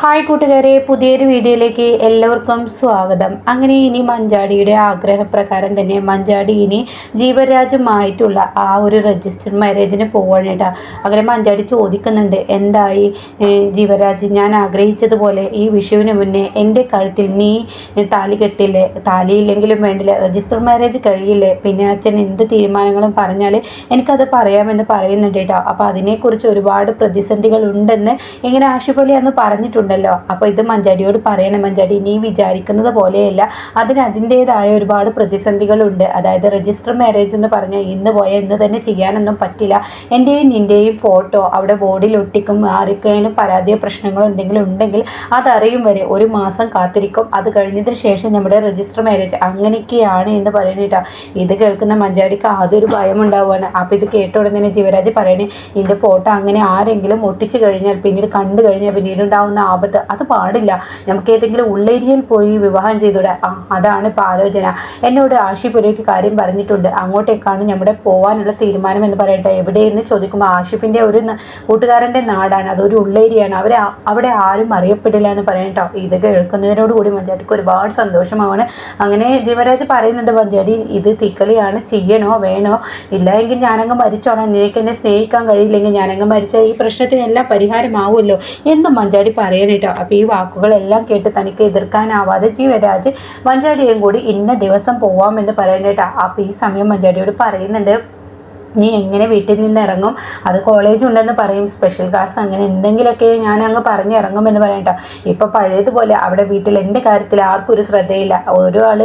Hi കൂട്ടുകാരെ പുതിയൊരു വീഡിയോയിലേക്ക് എല്ലാവർക്കും സ്വാഗതം. അങ്ങനെ ഇനി മഞ്ചാടിയുടെ ആഗ്രഹപ്രകാരം തന്നെ മഞ്ചാടി ഇനി ജീവരാജുമായിട്ടുള്ള ആ ഒരു രജിസ്റ്റർ മാരേജിന് പോവാണ് കേട്ടോ. അങ്ങനെ മഞ്ചാടി ചോദിക്കുന്നുണ്ട് എന്തായി? ജീവരാജ് ഞാൻ ആഗ്രഹിച്ചതുപോലെ ഈ വിഷുവിന് മുന്നേ എന്റെ കഴുത്തിൽ നീ താലി കെട്ടില്ലേ? താലി ഇല്ലെങ്കിലും വേണ്ടില്ല. രജിസ്റ്റർ മാരേജ് കഴിയില്ലേ? പിന്നെ അച്ഛൻ എന്ത് തീരുമാനങ്ങളും പറഞ്ഞാൽ എനിക്കത് പറയാമെന്ന് പറയുന്നുണ്ട് കേട്ടോ. അപ്പോൾ അതിനെക്കുറിച്ച് ഒരുപാട് പ്രതിസന്ധികൾ ഉണ്ടെന്ന് ഇങ്ങനെ ആഷിപോലെ അന്ന് പറഞ്ഞിട്ടുണ്ടല്ലോ അപ്പോൾ ഇത് മഞ്ചാടിയോട് പറയണം മഞ്ചാടി നീ വിചാരിക്കുന്നത് പോലെയല്ല. അതിന് അതിന്റേതായ ഒരുപാട് പ്രതിസന്ധികളുണ്ട്. അതായത് രജിസ്റ്റർ മാരേജ് എന്ന് പറഞ്ഞാൽ ഇന്ന് പോയാൽ ഇന്ന് തന്നെ ചെയ്യാനൊന്നും പറ്റില്ല. എന്റെയും നിന്റെയും ഫോട്ടോ അവിടെ ബോർഡിൽ ഒട്ടിക്കും ആർക്കെങ്കിലും പരാതിയോ പ്രശ്നങ്ങളോ എന്തെങ്കിലും ഉണ്ടെങ്കിൽ അതറിയും വരെ ഒരു മാസം കാത്തിരിക്കും. അത് കഴിഞ്ഞതിന് ശേഷം നമ്മുടെ രജിസ്റ്റർ മാരേജ് അങ്ങനെയൊക്കെയാണ് എന്ന് പറയുന്നിട്ടാ ഇത് കേൾക്കുന്ന മഞ്ചാടിക്ക് ആദ്യം ഒരു ഭയം ഉണ്ടാവുകയാണ് അപ്പോൾ ഇത് കേട്ട ഉടനെ ജീവരാജ് പറയണേ ഇതിന്റെ ഫോട്ടോ അങ്ങനെ ആരെങ്കിലും ഒട്ടിച്ചു കഴിഞ്ഞാൽ പിന്നീട് കണ്ടു കഴിഞ്ഞാൽ പിന്നീട് ഉണ്ടാവുന്ന ആപത്ത്. അത് പാടില്ല. നമുക്ക് ഏതെങ്കിലും ഉള്ളേരിയയിൽ പോയി വിവാഹം ചെയ്തൂടെ? ആ അതാണ് ഇപ്പോൾ ആലോചന. എന്നോട് ആഷിഫിലേക്ക് കാര്യം പറഞ്ഞിട്ടുണ്ട്. അങ്ങോട്ടേക്കാണ് നമ്മുടെ പോകാനുള്ള തീരുമാനം എന്ന് പറയട്ടെ. എവിടെയെന്ന് ചോദിക്കുമ്പോൾ ആഷിഫിന്റെ ഒരു കൂട്ടുകാരന്റെ നാടാണ്. അതൊരു ഉള്ളേരിയാണ് അവരെ അവിടെ ആരും അറിയപ്പെടില്ല എന്ന് പറയട്ടോ ഇത് കേൾക്കുന്നതിനോട് കൂടി മഞ്ചാട്ടിക്ക് ഒരുപാട് സന്തോഷമാണ്. അങ്ങനെ ജീവരാജ് പറയുന്നുണ്ട് മഞ്ചാടി ഇത് തിക്കളിയാണ്. ചെയ്യണോ? വേണോ? ഇല്ല എങ്കിൽ ഞാനങ്ങ് മരിച്ചോളാം. നിനക്ക് എന്നെ സ്നേഹിക്കാൻ കഴിയില്ലെങ്കിൽ ഞാനങ്ങ് മരിച്ച ഈ പ്രശ്നത്തിനെല്ലാം പരിഹാരമാവുമല്ലോ എന്നും മഞ്ചാടി പറയണേട്ടോ അപ്പോൾ ഈ വാക്കുകളെല്ലാം കേട്ട് തനിക്ക് എതിർക്കാനാവാതെ ജീവരാജ് മഞ്ചാടിയും കൂടി ഇന്ന ദിവസം പോവാമെന്ന് പറയണേട്ടാ. അപ്പോൾ ഈ സമയം മഞ്ചാടിയോട് പറയുന്നുണ്ട്. നീ എങ്ങനെ വീട്ടിൽ നിന്ന് ഇറങ്ങും? അത് കോളേജ് ഉണ്ടെന്ന് പറയും. സ്പെഷ്യൽ ക്ലാസ് അങ്ങനെ എന്തെങ്കിലുമൊക്കെ ഞാൻ അങ്ങ് പറഞ്ഞ് ഇറങ്ങും ഇറങ്ങുമെന്ന് പറയട്ടോ ഇപ്പം പഴയതുപോലെ അവിടെ വീട്ടിൽ എന്റെ കാര്യത്തിൽ ആർക്കും ഒരു ശ്രദ്ധയില്ല. ഓരോ ആൾ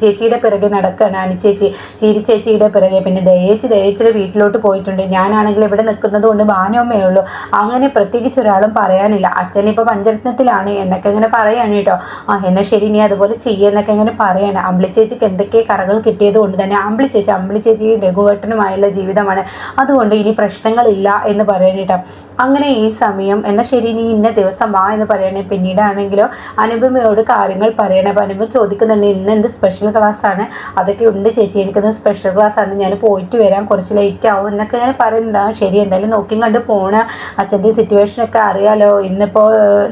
ചേച്ചിയുടെ പിറകെ നടക്കുകയാണ്. അനുചേച്ചി ചീരി ചേച്ചിയുടെ പിറകെ. പിന്നെ ദയേച്ചി ദയേച്ചിയുടെ വീട്ടിലോട്ട് പോയിട്ടുണ്ട്. ഞാനാണെങ്കിൽ ഇവിടെ നിൽക്കുന്നത് കൊണ്ട് ബാനോമ്മയേ ഉള്ളൂ. അങ്ങനെ പ്രത്യേകിച്ച് ഒരാളും പറയാനില്ല. അച്ഛൻ ഇപ്പോൾ പഞ്ചരത്നത്തിലാണ്. എന്നൊക്കെ ഇങ്ങനെ പറയാണ് കേട്ടോ. ആ എന്നാൽ ശരി നീ അതുപോലെ ചെയ്യുന്നൊക്കെ ഇങ്ങനെ പറയാണ്. അമ്പിളി ചേച്ചിക്ക് എന്തൊക്കെ കറകൾ കിട്ടിയത് കൊണ്ട് തന്നെ അമ്പിളി ചേച്ചി അമ്പിളി ചേച്ചി രഘുവേട്ടനുമായുള്ള ജീവിതമാണ്. അതുകൊണ്ട് ഇനി പ്രശ്നങ്ങളില്ല എന്ന് പറയണേട്ടോ അങ്ങനെ ഈ സമയം എന്നാൽ ശരി ഇനി ഇന്ന ദിവസം വാ എന്ന് പറയണേ. പിന്നീടാണെങ്കിലോ അനുപമയോട് കാര്യങ്ങൾ പറയണേ. അപ്പോൾ അനുപമ ചോദിക്കുന്നുണ്ട് ഇന്ന് എന്ത് സ്പെഷ്യൽ ക്ലാസ് ആണ്? അതൊക്കെ ഉണ്ട് ചേച്ചി എനിക്കിന്ന് സ്പെഷ്യൽ ക്ലാസ് ആണ്. ഞാൻ പോയിട്ട് വരാം. കുറച്ച് ലേറ്റ് ആവും. എന്നൊക്കെ ഞാൻ പറയുന്നതാണ് ശരി എന്തായാലും നോക്കിയും കണ്ട് പോണ. അച്ഛന്റെ സിറ്റുവേഷനൊക്കെ അറിയാലോ. ഇന്നിപ്പോൾ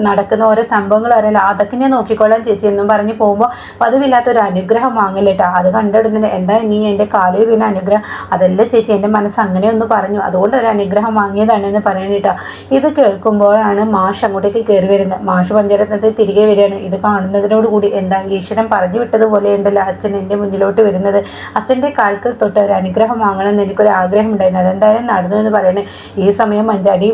നടക്കുന്ന ഓരോ സംഭവങ്ങൾ അറിയാലോ. അതൊക്കെ ഞാൻ നോക്കിക്കൊള്ളാം ചേച്ചി എന്നും പറഞ്ഞ് പോകുമ്പോൾ പതിവില്ലാത്ത ഒരു അനുഗ്രഹം വാങ്ങില്ലേട്ടാ അത് കണ്ടിടുന്നുണ്ട്. എന്താ നീ എന്റെ കാലിൽ പിന്നെ അനുഗ്രഹം? അതല്ല ചേച്ചി എന്റെ മനസ്സ് അങ്ങനെ ഒന്ന് പറഞ്ഞു. അതുകൊണ്ട് ഒരു അനുഗ്രഹം വാങ്ങിയതാണെന്ന് പറയണം കേട്ടോ. ഇത് കേൾക്കുമ്പോഴാണ് മാഷ് അങ്ങോട്ടേക്ക് കയറി വരുന്നത്. മാഷ് പഞ്ചരത്നത്തിൽ തിരികെ വരികയാണ്. ഇത് കാണുന്നതിനോട് കൂടി എന്താ ഈശ്വരൻ പറഞ്ഞു വിട്ടതുപോലെ ഉണ്ടല്ലോ അച്ഛൻ എന്റെ മുന്നിലോട്ട് വരുന്നത്. അച്ഛന്റെ കാൽക്കൽ തൊട്ട് ഒരു അനുഗ്രഹം വാങ്ങണം എന്ന് എനിക്കൊരു ആഗ്രഹം ഉണ്ടായിരുന്നു അതെന്തായാലും നടന്നു എന്ന് പറയണേ. ഈ സമയം മഞ്ചാടി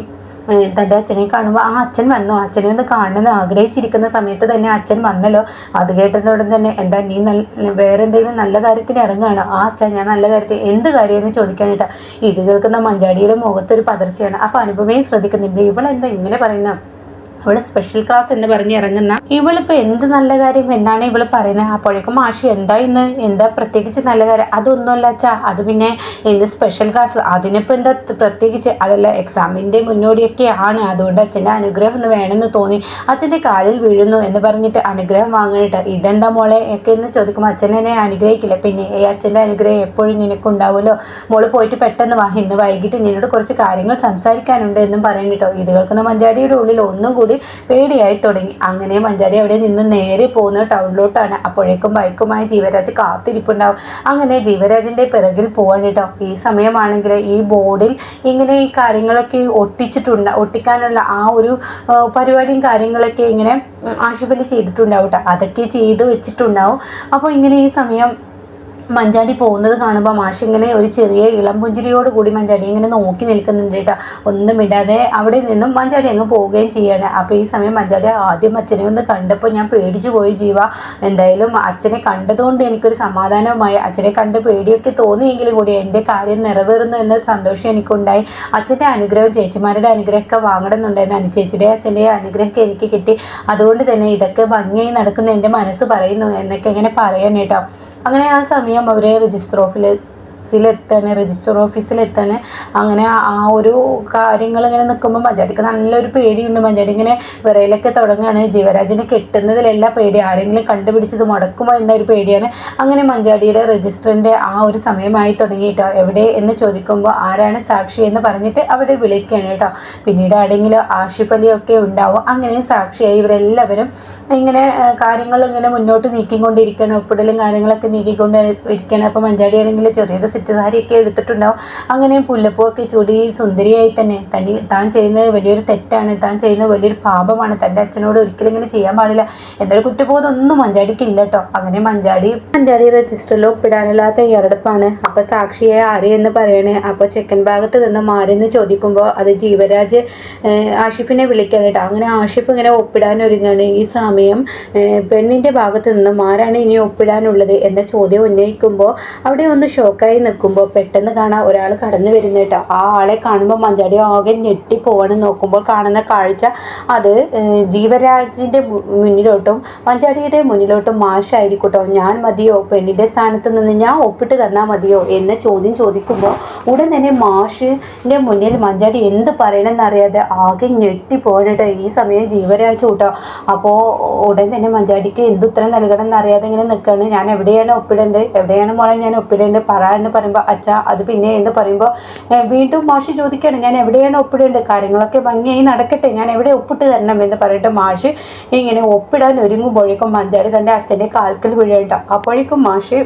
തന്റെ അച്ഛനെ കാണുമ്പോൾ ആ അച്ഛൻ വന്നു. അച്ഛനെ ഒന്ന് കാണണമെന്ന് ആഗ്രഹിച്ചിരിക്കുന്ന സമയത്ത് തന്നെ അച്ഛൻ വന്നല്ലോ. അത് കേട്ടതോടെ തന്നെ എന്താ നീ നല്ല വേറെ എന്തെങ്കിലും നല്ല കാര്യത്തിന് ഇറങ്ങുകയാണ്? ആ അച്ഛൻ ഞാൻ നല്ല കാര്യത്തിൽ എന്ത് കാര്യമെന്ന് ചോദിക്കാനായിട്ട്. ഇത് കേൾക്കുന്ന മഞ്ചാടിയുടെ മുഖത്തൊരു പതർച്ചയാണ്. അപ്പോൾ അനുപമയും ശ്രദ്ധിക്കുന്നുണ്ട്. ഇവളെന്താ ഇങ്ങനെ പറയുന്ന? അവൾ സ്പെഷ്യൽ ക്ലാസ് എന്ന് പറഞ്ഞ് ഇറങ്ങുന്ന ഇവളിപ്പോൾ എന്ത് നല്ല കാര്യം? എന്നാണ് ഇവൾ പറയുന്നത് അപ്പോഴേക്കും മാഷി എന്താ ഇന്ന്? എന്താ പ്രത്യേകിച്ച് നല്ല കാര്യം? അതൊന്നുമല്ല അച്ഛാ. അത് പിന്നെ എന്ത് സ്പെഷ്യൽ ക്ലാസ് അതിനിപ്പോ എന്താ പ്രത്യേകിച്ച്? അതല്ല എക്സാമിന്റെ മുന്നോടിയൊക്കെ ആണ്. അതുകൊണ്ട് അച്ഛന്റെ അനുഗ്രഹം ഒന്ന് വേണമെന്ന് തോന്നി. അച്ഛന്റെ കാലിൽ വീഴുന്നു എന്ന് പറഞ്ഞിട്ട് അനുഗ്രഹം വാങ്ങണിട്ട്. ഇതെന്താ മോളെ? ഒക്കെ എന്ന് ചോദിക്കുമ്പോൾ അച്ഛൻ എന്നെ അനുഗ്രഹിക്കില്ല. പിന്നെ ഈ അച്ഛന്റെ അനുഗ്രഹം എപ്പോഴും നിനക്കുണ്ടാവുമല്ലോ? മോൾ പോയിട്ട് പെട്ടെന്ന് വാ. ഇന്ന് വൈകിട്ട് നിന്നോട് കുറച്ച് കാര്യങ്ങൾ സംസാരിക്കാനുണ്ട് എന്നും പറയുന്നിട്ടോ ഇത് കേൾക്കുന്ന മഞ്ചാടിയുടെ ഉള്ളിൽ ഒന്നും കൂടി പേടിയായി തുടങ്ങി. അങ്ങനെ മഞ്ചാടി അവിടെ നിന്ന് നേരെ പോകുന്ന ടൗണിലോട്ടാണ് അപ്പോഴേക്കും ബൈക്കുമായി ജീവരാജ് കാത്തിരിപ്പുണ്ടാവും. അങ്ങനെ ജീവരാജിന്റെ പിറകിൽ പോവാണ് കേട്ടോ. ഈ സമയമാണെങ്കിൽ ഈ ബോർഡിൽ ഇങ്ങനെ ഈ കാര്യങ്ങളൊക്കെ ഒട്ടിച്ചിട്ടുണ്ട്. ഒട്ടിക്കാനുള്ള ആ ഒരു പരിപാടിയും കാര്യങ്ങളൊക്കെ ഇങ്ങനെ ആശുപത്രി ചെയ്തിട്ടുണ്ടാവും കേട്ടോ. അതൊക്കെ ചെയ്ത് വെച്ചിട്ടുണ്ടാവും. അപ്പോൾ ഇങ്ങനെ ഈ സമയം മഞ്ചാടി പോകുന്നത് കാണുമ്പോൾ മാഷ് ഇങ്ങനെ ഒരു ചെറിയ ഇളം പുഞ്ചിരിയോട് കൂടി മഞ്ചാടി ഇങ്ങനെ നോക്കി നിൽക്കുന്നുണ്ട് കേട്ടോ. ഒന്നും ഇടാതെ അവിടെ നിന്നും മഞ്ചാടി അങ്ങ് പോവുകയും ചെയ്യാണ്. അപ്പോൾ ഈ സമയം മഞ്ചാടി ആദ്യം അച്ഛനെ ഒന്ന് കണ്ടപ്പോൾ ഞാൻ പേടിച്ചു പോയി ജീവ. എന്തായാലും അച്ഛനെ കണ്ടതുകൊണ്ട് എനിക്കൊരു സമാധാനവുമായി. അച്ഛനെ കണ്ട് പേടിയൊക്കെ തോന്നിയെങ്കിലും കൂടി എന്റെ കാര്യം നിറവേറുന്നു എന്നൊരു സന്തോഷം എനിക്കുണ്ടായി. അച്ഛന്റെ അനുഗ്രഹം ചേച്ചിമാരുടെ അനുഗ്രഹമൊക്കെ വാങ്ങണമെന്നുണ്ടായിരുന്നു. അനുചേച്ചിയുടെ അച്ഛന്റെ അനുഗ്രഹമൊക്കെ എനിക്ക് കിട്ടി. അതുകൊണ്ട് തന്നെ ഇതൊക്കെ ഭംഗിയായി നടക്കുന്ന എന്റെ മനസ്സ് പറയുന്നു എന്നൊക്കെ ഇങ്ങനെ പറയാൻ കേട്ടോ. അങ്ങനെ ആ സമയം അവർ രജിസ്റ്റർ ഓഫിൽ ഓഫീസിലെത്താണ് രജിസ്റ്റർ ഓഫീസിലെത്താണ്. അങ്ങനെ ആ ഒരു കാര്യങ്ങൾ ഇങ്ങനെ നിൽക്കുമ്പോൾ മഞ്ചാടിക്ക് നല്ലൊരു പേടിയുണ്ട്. മഞ്ചാടി ഇങ്ങനെ വിറയിലൊക്കെ തുടങ്ങുകയാണ് ജീവരാജിനെ കെട്ടുന്നതിലെല്ലാം പേടി ആരെങ്കിലും കണ്ടുപിടിച്ചത് മുടക്കുമോ എന്നൊരു പേടിയാണ്. അങ്ങനെ മഞ്ചാടിയുടെ രജിസ്റ്ററിന്റെ ആ ഒരു സമയമായി തുടങ്ങിയിട്ടോ. എവിടെ എന്ന് ചോദിക്കുമ്പോൾ ആരാണ് സാക്ഷി എന്ന് പറഞ്ഞിട്ട് അവിടെ വിളിക്കുകയാണ് കേട്ടോ. പിന്നീട് ആരെങ്കിലും ആഷിഫ് അലിയൊക്കെ ഉണ്ടാവും. അങ്ങനെ സാക്ഷിയായി ഇവരെല്ലാവരും ഇങ്ങനെ കാര്യങ്ങൾ ഇങ്ങനെ മുന്നോട്ട് നീക്കിക്കൊണ്ടിരിക്കണം. ഒപ്പിടലും കാര്യങ്ങളൊക്കെ നീക്കിക്കൊണ്ട് ഇരിക്കണം അപ്പോൾ മഞ്ചാടി ആണെങ്കിൽ ചെറിയൊരു സെറ്റ് സാരിയൊക്കെ എടുത്തിട്ടുണ്ടാവും. അങ്ങനെ പുല്ലപ്പൂവൊക്കെ ചൂടി സുന്ദരിയായി തന്നെ. തനി താൻ ചെയ്യുന്നത് വലിയൊരു തെറ്റാണ്. താൻ ചെയ്യുന്നത് വലിയൊരു പാപമാണ്. തന്റെ അച്ഛനോട് ഒരിക്കലും ഇങ്ങനെ ചെയ്യാൻ പാടില്ല. എന്നൊരു കുറ്റബോധമൊന്നും മഞ്ചാടിക്ക് ഇല്ല കേട്ടോ. അങ്ങനെ മഞ്ചാടി മഞ്ചാടി രജിസ്റ്ററിൽ ഒപ്പിടാനുള്ള തയ്യാറെടുപ്പാണ് അപ്പോൾ സാക്ഷിയെ ആര് എന്ന് പറയണേ? അപ്പോൾ ചെക്കൻ ഭാഗത്ത് നിന്ന് മാറിയെന്ന് ചോദിക്കുമ്പോൾ അത് ജീവരാജ് ആഷിഫിനെ വിളിക്കാൻ കേട്ടോ. അങ്ങനെ ആഷിഫ് ഇങ്ങനെ ഒപ്പിടാൻ ഒരുങ്ങാണ് ഈ സമയം പെണ്ണിന്റെ ഭാഗത്ത് നിന്ന് ആരാണ് ഇനി ഒപ്പിടാനുള്ളത് എന്ന ചോദ്യം ഉന്നയിക്കുമ്പോൾ അവിടെ ഒന്ന് ഷോക്കായി നിൽക്കുമ്പോൾ പെട്ടെന്ന് കാണാൻ ഒരാൾ കടന്നു വരുന്ന കേട്ടോ. ആ ആളെ കാണുമ്പോൾ മഞ്ചാടി ആകെ ഞെട്ടി പോകണം നോക്കുമ്പോൾ കാണുന്ന കാഴ്ച അത് ജീവരാജിന്റെ മുന്നിലോട്ടും മഞ്ചാടിയുടെ മുന്നിലോട്ടും മാഷായിരിക്കട്ടോ. ഞാൻ മതിയോ? പെണ്ണിന്റെ സ്ഥാനത്ത് നിന്ന് ഞാൻ ഒപ്പിട്ട് തന്നാൽ മതിയോ? എന്ന ചോദ്യം ചോദിക്കുമ്പോൾ ഉടൻ തന്നെ മാഷിന്റെ മുന്നിൽ മഞ്ചാടി എന്ത് പറയണമെന്നറിയാതെ ആകെ ഞെട്ടി പോകട്ടോ ഈ സമയം ജീവരാജ് കൂട്ടോ. അപ്പോൾ ഉടൻ തന്നെ മഞ്ചാടിക്ക് എന്ത് ഉത്തരം നൽകണം എന്നറിയാതെ ഇങ്ങനെ നിൽക്കുകയാണ്. ഞാൻ എവിടെയാണ് ഒപ്പിടേണ്ടത്? എവിടെയാണ് മോളെ ഞാൻ ഒപ്പിടേണ്ടത്? പറ. എന്ന് പറയുമ്പോൾ അച്ഛ അത് പിന്നെ എന്ന് പറയുമ്പോൾ വീണ്ടും മാഷി ചോദിക്കുകയാണ് ഞാൻ എവിടെയാണ് ഒപ്പിടേണ്ടത്? കാര്യങ്ങളൊക്കെ ഭംഗിയായി നടക്കട്ടെ. ഞാൻ എവിടെ ഒപ്പിട്ട് തരണം? എന്ന് പറഞ്ഞിട്ട് മാഷി ഇങ്ങനെ ഒപ്പിടാൻ ഒരുങ്ങുമ്പോഴേക്കും മഞ്ചാടി തന്റെ അച്ഛന്റെ കാൽക്കൽ വീഴേണ്ട അപ്പോഴേക്കും മാഷി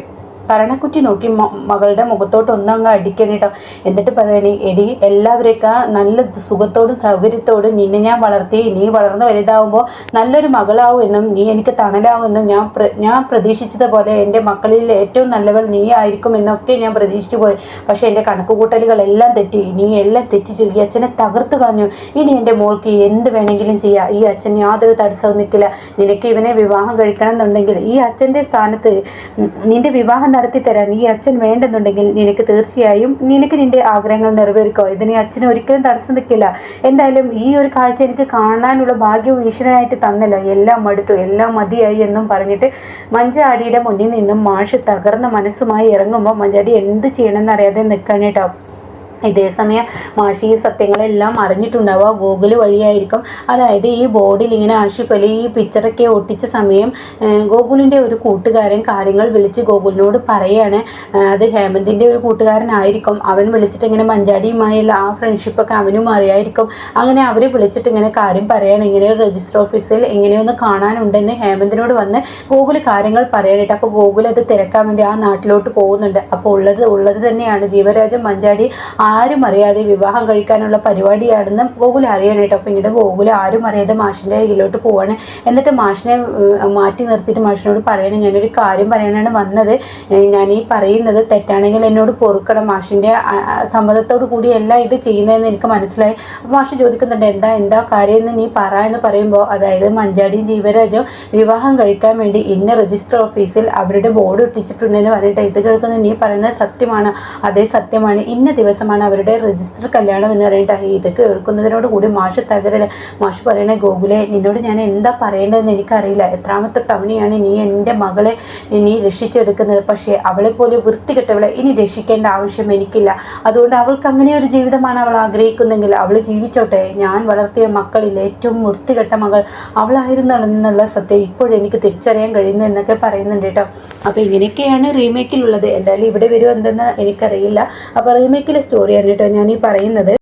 കരണക്കുറ്റി നോക്കി മകളുടെ മുഖത്തോട്ട് ഒന്നങ്ങ് അടിക്കണം എന്നിട്ട് പറയണേ എടി എല്ലാവരെയൊക്കെ നല്ല സുഖത്തോടും സൗകര്യത്തോടും നിന്നെ ഞാൻ വളർത്തി നീ വളർന്ന് വലുതാവുമ്പോൾ നല്ലൊരു മകളാവും എന്നും നീ എനിക്ക് തണലാവുമെന്നും ഞാൻ ഞാൻ പ്രതീക്ഷിച്ചതുപോലെ എന്റെ മക്കളിൽ ഏറ്റവും നല്ലവൾ നീ ആയിരിക്കും എന്നൊക്കെ ഞാൻ പ്രതീക്ഷിച്ചു പോയി. പക്ഷേ എന്റെ കണക്കുകൂട്ടലുകളെല്ലാം തെറ്റി. നീ എല്ലാം തെറ്റിച്ചു ഈ അച്ഛനെ തകർത്തു കളഞ്ഞു. ഇനി എന്റെ മോൾക്ക് എന്ത് വേണമെങ്കിലും ചെയ്യാം. ഈ അച്ഛൻ യാതൊരു തടസ്സവും നിൽക്കില്ല. നിനക്ക് ഇവനെ വിവാഹം കഴിക്കണം എന്നുണ്ടെങ്കിൽ ഈ അച്ഛന്റെ സ്ഥാനത്ത് നിന്റെ വിവാഹം നടത്തി തരാൻ ഈ അച്ഛൻ വേണ്ടെന്നുണ്ടെങ്കിൽ നിനക്ക് തീർച്ചയായും നിനക്ക് നിന്റെ ആഗ്രഹങ്ങൾ നിറവേറിക്കോ. ഇതിനെ അച്ഛന് ഒരിക്കലും തടസ്സം നിൽക്കില്ല. എന്തായാലും ഈ ഒരു കാഴ്ച എനിക്ക് കാണാനുള്ള ഭാഗ്യവും ഈശ്വരനായിട്ട് തന്നല്ലോ. എല്ലാം മടുത്തു. എല്ലാം മതിയായി എന്നും പറഞ്ഞിട്ട് മഞ്ചാടിയുടെ മുന്നിൽ നിന്നും മാഷ് തകർന്ന മനസ്സുമായി ഇറങ്ങുമ്പോൾ മഞ്ചാടി എന്ത് ചെയ്യണമെന്ന് അറിയാതെ നിൽക്കണേട്ടോ ഇതേസമയം മാഷി ഈ സത്യങ്ങളെല്ലാം അറിഞ്ഞിട്ടുണ്ടാവുക ഗൂഗിൾ വഴിയായിരിക്കും. അതായത് ഈ ബോർഡിൽ ഇങ്ങനെ ആഷിഫ് അലി ഈ പിക്ചറൊക്കെ ഒട്ടിച്ച സമയം ഗോകുലിന്റെ ഒരു കൂട്ടുകാരൻ കാര്യങ്ങൾ വിളിച്ച് ഗോകുലിനോട് പറയാണ്. അത് ഹേമന്തിന്റെ ഒരു കൂട്ടുകാരനായിരിക്കും അവൻ വിളിച്ചിട്ട് ഇങ്ങനെ മഞ്ചാടിയുമായുള്ള ആ ഫ്രണ്ട്ഷിപ്പൊക്കെ അവനും അറിയായിരിക്കും അങ്ങനെ അവർ വിളിച്ചിട്ട് ഇങ്ങനെ കാര്യം പറയാണ്. ഇങ്ങനെ രജിസ്റ്റർ ഓഫീസിൽ ഇങ്ങനെയൊന്ന് കാണാനുണ്ടെന്ന് ഹേമന്തിനോട് വന്ന് ഗോകുൽ കാര്യങ്ങൾ പറയാനായിട്ട് അപ്പോൾ ഗോകുൽ അത് തിരക്കാൻ വേണ്ടി ആ നാട്ടിലോട്ട് പോകുന്നുണ്ട്. അപ്പോൾ ഉള്ളത് ഉള്ളത് തന്നെയാണ് ജീവരാജൻ മഞ്ചാടി ആരും അറിയാതെ വിവാഹം കഴിക്കാനുള്ള പരിപാടിയാണെന്ന് ഗോകുൽ അറിയാനായിട്ട് പിന്നീട് ഗോകുൽ ആരും അറിയാതെ മാഷിന്റെ അരികിലോട്ട് പോവാണ്. എന്നിട്ട് മാഷിനെ മാറ്റി നിർത്തിയിട്ട് മാഷിനോട് പറയണം ഞാനൊരു കാര്യം പറയാനാണ് വന്നത്. ഞാൻ ഈ പറയുന്നത് തെറ്റാണെങ്കിൽ എന്നോട് പൊറുക്കണം. മാഷിന്റെ സമ്മതത്തോടു കൂടിയല്ല ഇത് ചെയ്യുന്നതെന്ന് എനിക്ക് മനസ്സിലായി. അപ്പോൾ മാഷ് ചോദിക്കുന്നുണ്ട് എന്താ എന്താ കാര്യം എന്ന് നീ പറ എന്ന് പറയുമ്പോൾ അതായത് മഞ്ചാടിയും ജീവരാജും വിവാഹം കഴിക്കാൻ വേണ്ടി ഇന്ന രജിസ്റ്റർ ഓഫീസിൽ അവരുടെ ബോർഡ് ഒട്ടിച്ചിട്ടുണ്ടെന്ന് പറഞ്ഞിട്ട് ഇത് കേൾക്കുന്ന നീ പറയുന്നത് സത്യമാണ്. അതേ സത്യമാണ്. ഇന്ന ദിവസമാണ് ആണ് അവരുടെ രജിസ്റ്റർ കല്യാണം എന്ന് പറയുന്നത് ഇത് കേൾക്കുന്നതിനോട് കൂടി മാഷ് തകരണ് മാഷ് പറയണേ ഗോകുലെ നിന്നോട് ഞാൻ എന്താ പറയേണ്ടതെന്ന് എനിക്കറിയില്ല. എത്രാമത്തെ തവണയാണ് നീ എന്റെ മകളെ നീ രക്ഷിച്ചെടുക്കുന്നത്. പക്ഷേ അവളെ പോലെ വൃത്തികെട്ടവളെ ഇനി രക്ഷിക്കേണ്ട ആവശ്യം എനിക്കില്ല. അതുകൊണ്ട് അവൾക്ക് അങ്ങനെ ഒരു ജീവിതമാണ് അവൾ ആഗ്രഹിക്കുന്നെങ്കിൽ അവൾ ജീവിച്ചോട്ടെ. ഞാൻ വളർത്തിയ മക്കളിൽ ഏറ്റവും വൃത്തികെട്ട മകൾ അവളായിരുന്നെന്നുള്ള സത്യം സത്യം ഇപ്പോഴെനിക്ക് തിരിച്ചറിയാൻ കഴിയുന്നു എന്നൊക്കെ പറയുന്നുണ്ട് കേട്ടോ. അപ്പോൾ ഇങ്ങനെയൊക്കെയാണ് റീമേക്കിലുള്ളത് എന്തായാലും ഇവിടെ വരുമോ എന്തെന്ന് എനിക്കറിയില്ല. അപ്പോൾ റീമേക്കിലെ സ്റ്റോറി സ്റ്റോറിയാണ് കേട്ടോ ഞാൻ ഈ പറയുന്നത്.